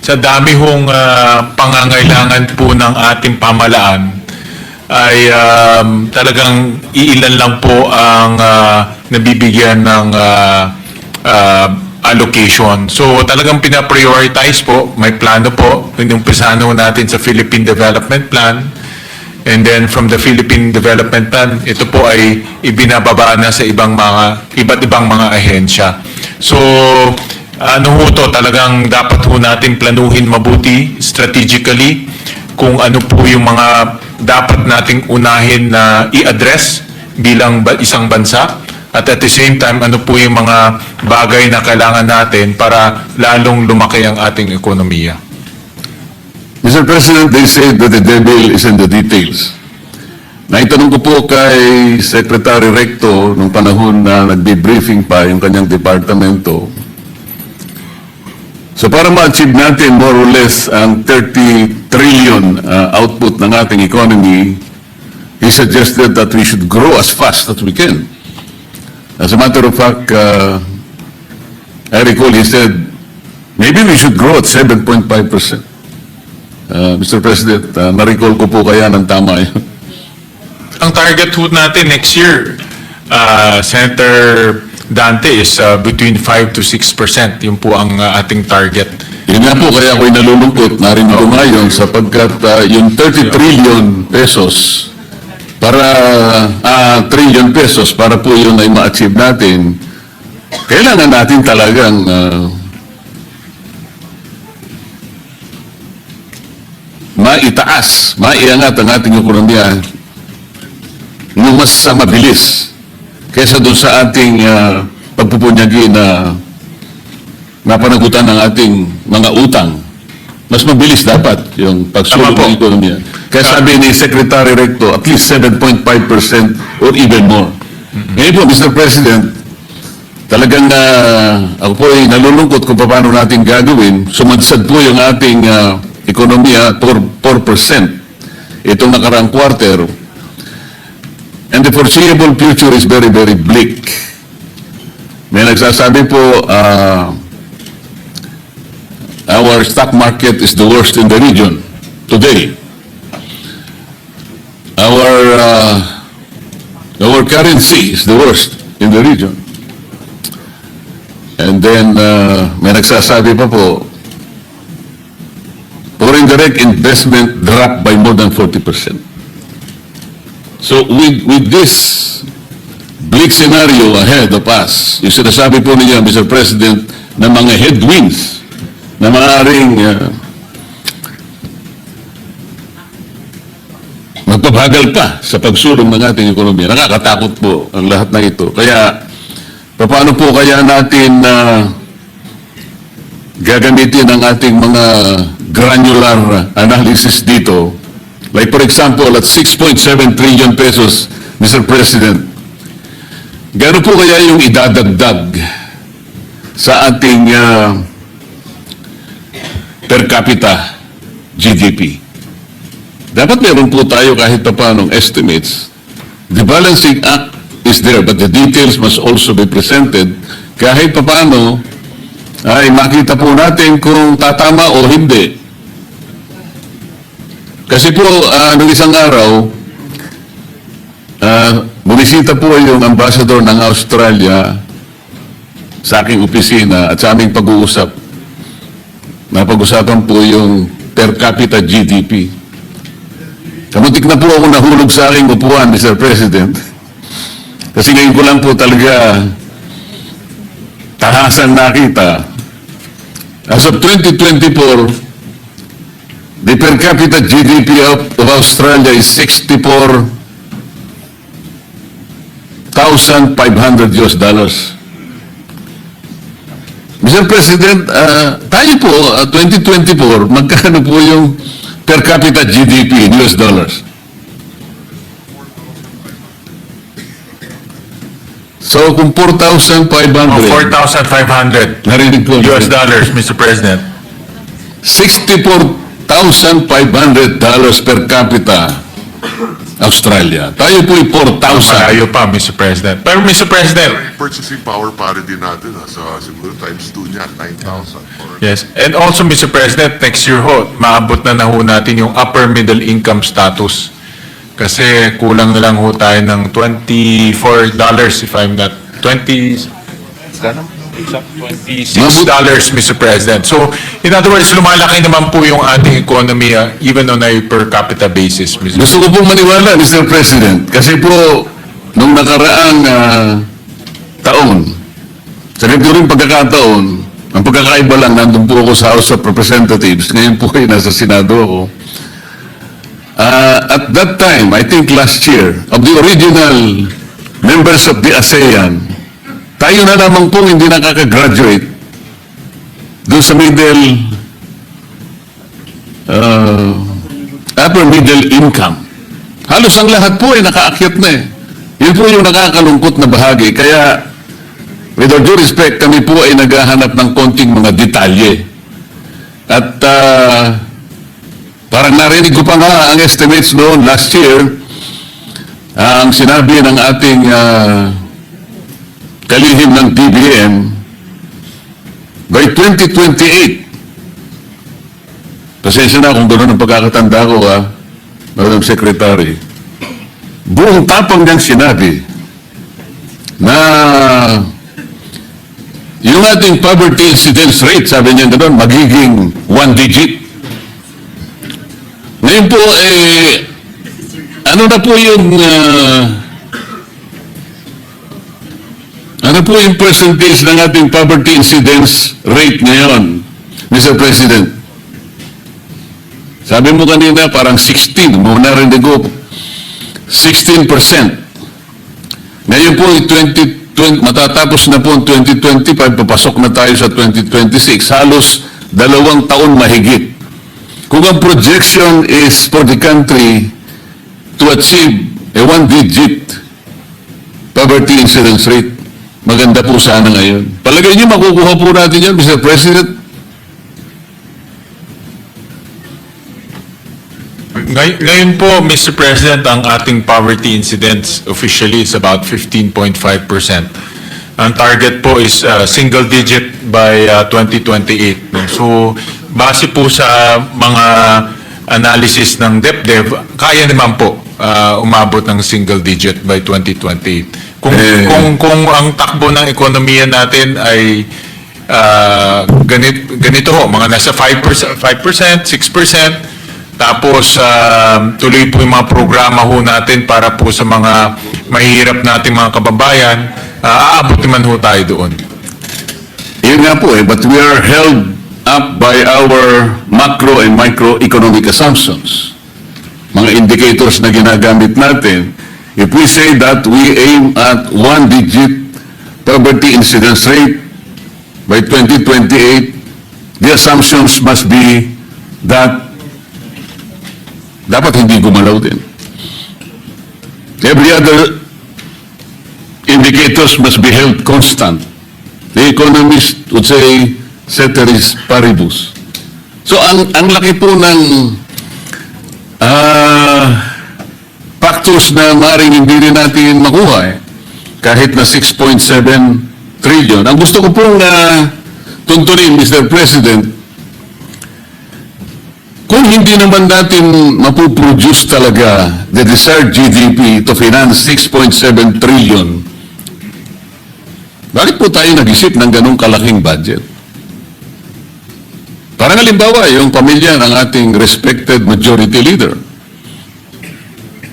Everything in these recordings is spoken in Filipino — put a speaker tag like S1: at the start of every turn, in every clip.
S1: sa dami hong ah, pangangailangan po ng ating pamalaan ay um, talagang iilan lang po ang ah, nabibigyan ng ah, ah, allocation. So talagang pinaprioritize po, may plano po, inumpisahan ho natin sa Philippine Development Plan, And then from the Philippine Development Plan, ito po ay ibinababa na sa ibang mga, iba't ibang mga ahensya. So, ano ho to, talagang dapat ho natin planuhin mabuti, strategically, kung ano po yung mga dapat nating unahin na i-address bilang isang bansa. At at the same time, ano po yung mga bagay na kailangan natin para lalong lumaki ang ating ekonomiya.
S2: Mr. President, they say that the devil is in the details. Naitanong ko po kay Secretary Recto nung panahon na nagbe-briefing pa yung kanyang departamento. So para ma-achieve natin more or less ang 30 trillion uh, output ng ating economy, he suggested that we should grow as fast as we can. As a matter of fact, uh, I recall he said, maybe we should grow at 7.5 percent. Uh, Mr. President, uh, na-recall ko po kaya ng tama yun.
S1: Ang target ho natin next year, uh, Senator Dante, is uh, between 5 to 6 percent. Yun po ang uh, ating target.
S2: Yun nga po, kaya ako'y nalulungkot, narinig ko ngayon, sapagkat uh, yung 30 trillion pesos para, ah, trillion pesos para po yun ay ma-achieve natin, kailangan natin talagang uh, maitaas, maiangat ang ating ekonomiya ng mas sa mabilis kaysa doon sa ating uh, pagpupunyagi na napanagutan ng ating mga utang. Mas mabilis dapat yung pagsulong ng ekonomiya. Kaya sabi ni Secretary Recto, at least 7.5% or even more. Ngayon po, Mr. President, talagang uh, ako po ay nalulungkot kung paano natin gagawin. Sumadsad po yung ating uh, ekonomiya for 4%. Itong nakarang quarter. And the foreseeable future is very, very bleak. May nagsasabi po, uh, our stock market is the worst in the region today. Our, uh, our currency is the worst in the region. And then, uh, may nagsasabi pa po, foreign direct investment dropped by more than 40%. So with, with this bleak scenario ahead of us, yung sinasabi po niya, Mr. President, na mga headwinds na maaaring uh, magpabagal pa sa pagsulong ng ating ekonomiya. Nakakatakot po ang lahat na ito. Kaya, paano po kaya natin na gagamitin ang ating mga granular analysis dito? Like for example, at 6.7 trillion pesos, Mr. President, gano'n po kaya yung idadagdag sa ating ah, per capita GDP? Dapat meron po tayo kahit pa paanong estimates. The balancing act is there, but the details must also be presented kahit pa paano ay makita po natin kung tatama o hindi. Kasi po, ah, nung isang araw, ah, bumisita po yung ambassador ng Australia sa aking opisina at sa aming pag-uusap. Napag-usapan po yung per capita GDP. Kamutik na po ako nahulog sa aking upuan, Mr. President. Kasi ngayon ko lang po talaga tahasan nakita. As of 2024, The per capita GDP of, of Australia is 64,500 US dollars. Mr. President, uh, tayo po, uh, 2024, magkano po yung per capita GDP in US dollars? So kung 4,500...
S1: Oh, 4,500
S2: narinig po,
S1: US dollars, Mr. President.
S2: 64,000 $2,500 per capita Australia. Tayo po ay 4,000.
S1: Tayo pa, Mr. President. Pero Mr. President,
S3: Purchasing power para din natin. Ah, ha? So, siguro times 2 niya, 9,000.
S1: Yes. And also, Mr. President, next year ho, maabot na na ho natin yung upper middle income status. Kasi kulang na lang ho tayo ng $24, if I'm not, 20, $26 Mr. President. So, in other words, lumalaki naman po yung ating economy uh, even on a per capita basis, Mr.
S2: Gusto ko pong maniwala, Mr. President, kasi po, nung nakaraang ah, taon, sa ganito rin pagkakataon, ang pagkakaiba lang, nandun po ako sa House of Representatives, ngayon po ay nasa Senado ako. Ah, at that time, I think last year, of the original members of the ASEAN, tayo na lamang po hindi nakaka-graduate doon sa middle uh, upper middle income. Halos ang lahat po ay nakaakyat na eh. Yun po yung nakakalungkot na bahagi. Kaya, with all due respect, kami po ay naghahanap ng konting mga detalye. At ah, parang narinig ko pa nga ang estimates noon last year, ang sinabi ng ating ah, kalihim ng DBM, by 2028, Pasensya na kung gano'n ang pagkakatanda ko, ha, Madam Secretary. Buong tapang niyang sinabi na yung ating poverty incidence rate, sabi niya gano'n, magiging one digit. Ngayon po, eh, ano na po yung, ah, ano po yung percentage ng ating poverty incidence rate ngayon, Mr. President? Sabi mo kanina, parang 16. Mo narinig ko, 16%. Ngayon po, 20, 20, matatapos na po ang 2025, papasok na tayo sa 2026. Halos dalawang taon mahigit. Kung ang projection is for the country to achieve a one-digit poverty incidence rate, maganda po sana ngayon. Palagay niyo, makukuha po natin yan, Mr. President.
S1: Ngay- Ngayon po, Mr. President, ang ating poverty incidence officially is about 15.5%. Ang target po is uh, single digit by uh, 2028. no? So, base po sa mga analysis ng DepDev, kaya naman po uh, umabot ng single digit by 2028. Kung,
S2: Eh.
S1: kung, kung ang takbo ng ekonomiya natin ay uh, ganit, ganito ho, mga nasa 5%, 5%, 6%, tapos, um, tuloy po yung mga programa ho natin para po sa mga mahihirap nating mga kababayan, uh, aabot naman ho tayo doon.
S2: Yun nga po eh, but we are held up by our macro and microeconomic assumptions. Mga indicators na ginagamit natin. If we say that we aim at one-digit poverty incidence rate by 2028, the assumptions must be that dapat hindi gumalaw din. Every other indicators must be held constant. The economist would say, ceteris paribus. So, ang, ang laki po ng ah, factors na maaaring hindi rin natin makuha eh. Kahit na 6.7 trillion. Ang gusto ko pong uh, tuntunin, Mr. President, kung hindi naman natin mapuproduce talaga the desired GDP to finance 6.7 trillion, bakit po tayo nag-isip ng ganong kalaking budget? Parang halimbawa, yung pamilya ng ating respected majority leader.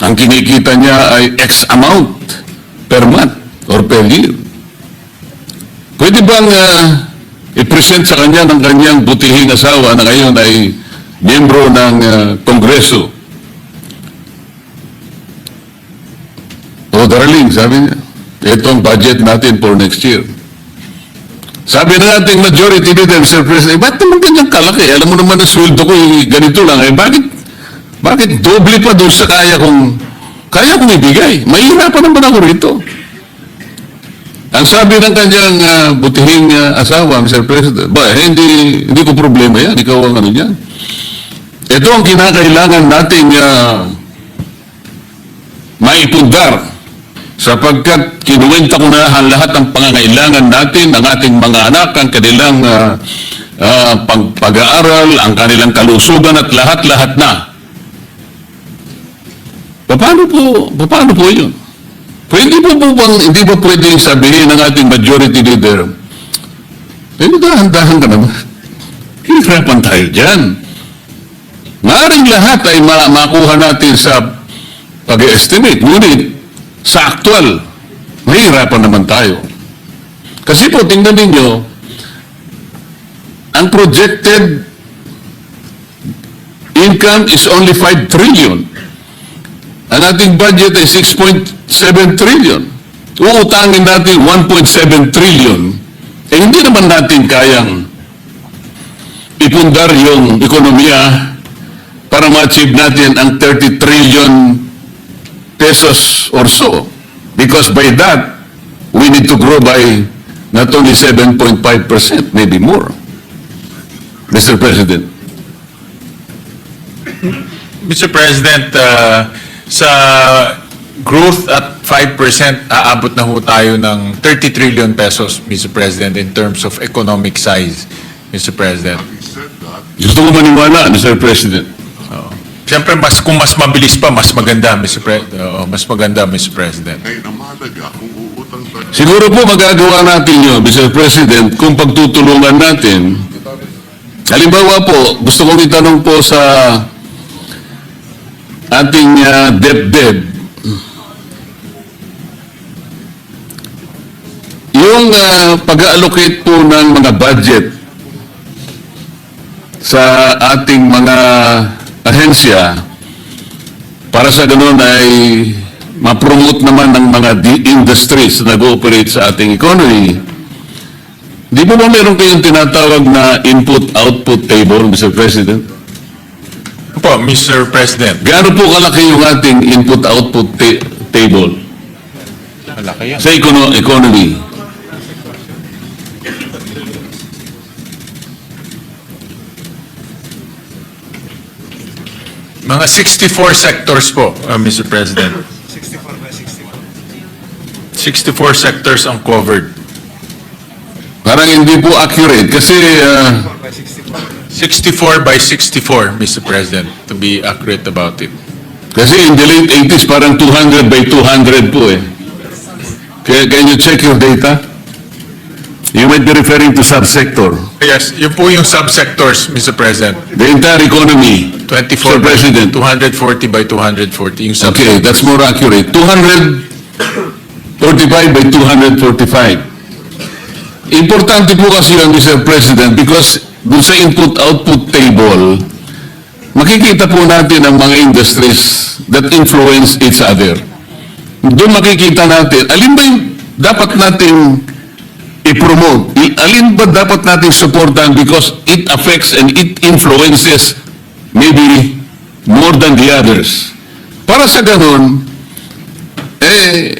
S2: Ang kinikita niya ay X amount per month or per year. Pwede bang ah, i-present sa kanya ng kanyang butihing asawa na ngayon ay miyembro ng ah, Kongreso? O darling, sabi niya, ito ang budget natin for next year. Sabi ng ating majority leader, Mr. President, eh, ba't naman ganyang kalaki? Alam mo naman ang sweldo ko, eh, ganito lang. Eh, bakit, bakit doble pa doon sa kaya kong, kaya kong ibigay? Mahirapan naman ako rito. Ang sabi ng kanyang ah, butihing ah, asawa, Mr. President, ba, eh, hindi, hindi ko problema yan. Ikaw ang ano yan. Ito ang kinakailangan nating ah, maipundar sapagkat kinuwenta ko na ang lahat ng pangangailangan natin, ang ating mga anak, ang kanilang ah, pag- pag-aaral, ang kanilang kalusugan at lahat-lahat na. Paano po, paano po yun? Pwede po po bang, hindi ba pwedeng sabihin ng ating majority leader, eh, dahan-dahan ka naman. Hirapan tayo dyan. Maaring lahat ay ma- makuha natin sa pag-estimate. Ngunit, sa actual, mahirapan naman tayo. Kasi po, tingnan ninyo, ang projected income is only 5 trillion. Ang ating budget ay 6.7 trillion. Uutangin natin 1.7 trillion. Eh hindi naman natin kayang ipundar yung ekonomiya para ma-achieve natin ang 30 trillion pesos or so. Because by that, we need to grow by not only 7.5%, maybe more. Mr. President.
S1: Mr. President, uh, sa growth at 5%, aabot na ho tayo ng 30 trillion pesos, Mr. President, in terms of economic size, Mr. President.
S2: Gusto ko maniwala, Mr. President.
S1: Siyempre, mas, kung mas mabilis pa, mas maganda, Mr. Pre- oo, mas maganda, Mr. President.
S3: kung uutang tayo,
S2: Siguro po magagawa natin yun, Mr. President, kung pagtutulungan natin. Halimbawa po, gusto kong itanong po sa ating uh, DepDep. Yung ah, pag-allocate po ng mga budget sa ating mga ahensya para sa ganun ay ma-promote naman ng mga industries na nag-ooperate sa ating economy. Di ba ba meron kayong tinatawag na input-output table, Mr. President?
S1: Po, Mr. President.
S2: Gaano po kalaki yung ating input-output ta- table
S1: Malaki yan.
S2: sa econo- economy?
S1: Mga 64 sectors po, uh, Mr. President. 64 sectors ang covered.
S2: Parang hindi po accurate kasi ah,
S1: 64 by 64, Mr. President, to be accurate about it.
S2: kasi in the late 80s parang 200 by 200 po eh. Kaya can you check your data? You might be referring to subsector.
S1: Yes, yun po yung subsectors, Mr. President.
S2: The entire economy.
S1: 24
S2: Mr. President.
S1: 240 by 240 yung sub
S2: Okay, that's more accurate. 245 by 245. Importante po kasi yun, Mr. President, because dun sa input-output table, makikita po natin ang mga industries that influence each other. Doon makikita natin, alin ba yung dapat nating i-promote? Alin ba dapat nating supportan because it affects and it influences maybe more than the others. Para sa ganun, eh,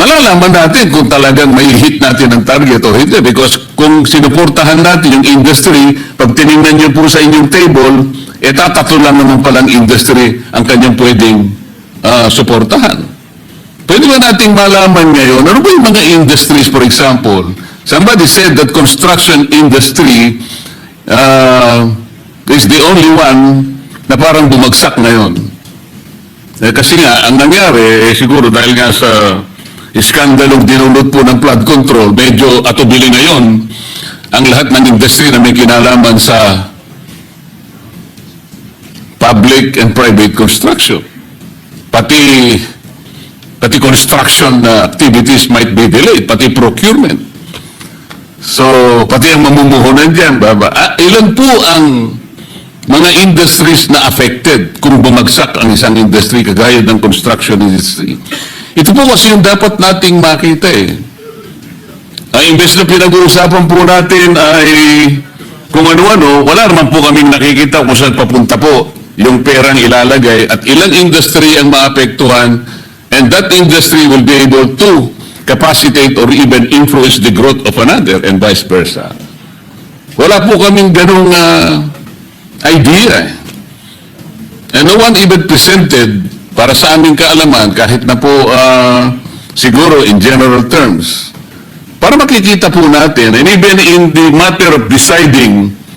S2: malalaman natin kung talagang may hit natin ang target o hindi. Because kung sinuportahan natin yung industry, pag tinignan niyo po sa inyong table, eh tatatlo lang naman palang industry ang kanyang pwedeng ah, suportahan. Pwede ba nating malaman ngayon, ano ba yung mga industries, for example? Somebody said that construction industry uh, is the only one na parang bumagsak ngayon. Eh, kasi nga, ang nangyari, eh, siguro dahil nga sa iskandalong dinulot po ng flood control, medyo atubili ngayon ang lahat ng industry na may kinalaman sa public and private construction. Pati pati construction activities might be delayed, pati procurement. So, pati ang mamumuhunan dyan, baba. Ah, ilan po ang mga industries na affected kung bumagsak ang isang industry kagaya ng construction industry? Ito po kasi yung dapat nating makita eh. Ang imbes na pinag-uusapan po natin ay kung ano-ano, wala naman po kaming nakikita kung saan papunta po yung perang ilalagay at ilang industry ang maapektuhan and that industry will be able to capacitate or even influence the growth of another and vice versa. Wala po kaming ganong ah, idea. eh. And no one even presented para sa aming kaalaman, kahit na po ah, siguro in general terms, para makikita po natin, and even in the matter of deciding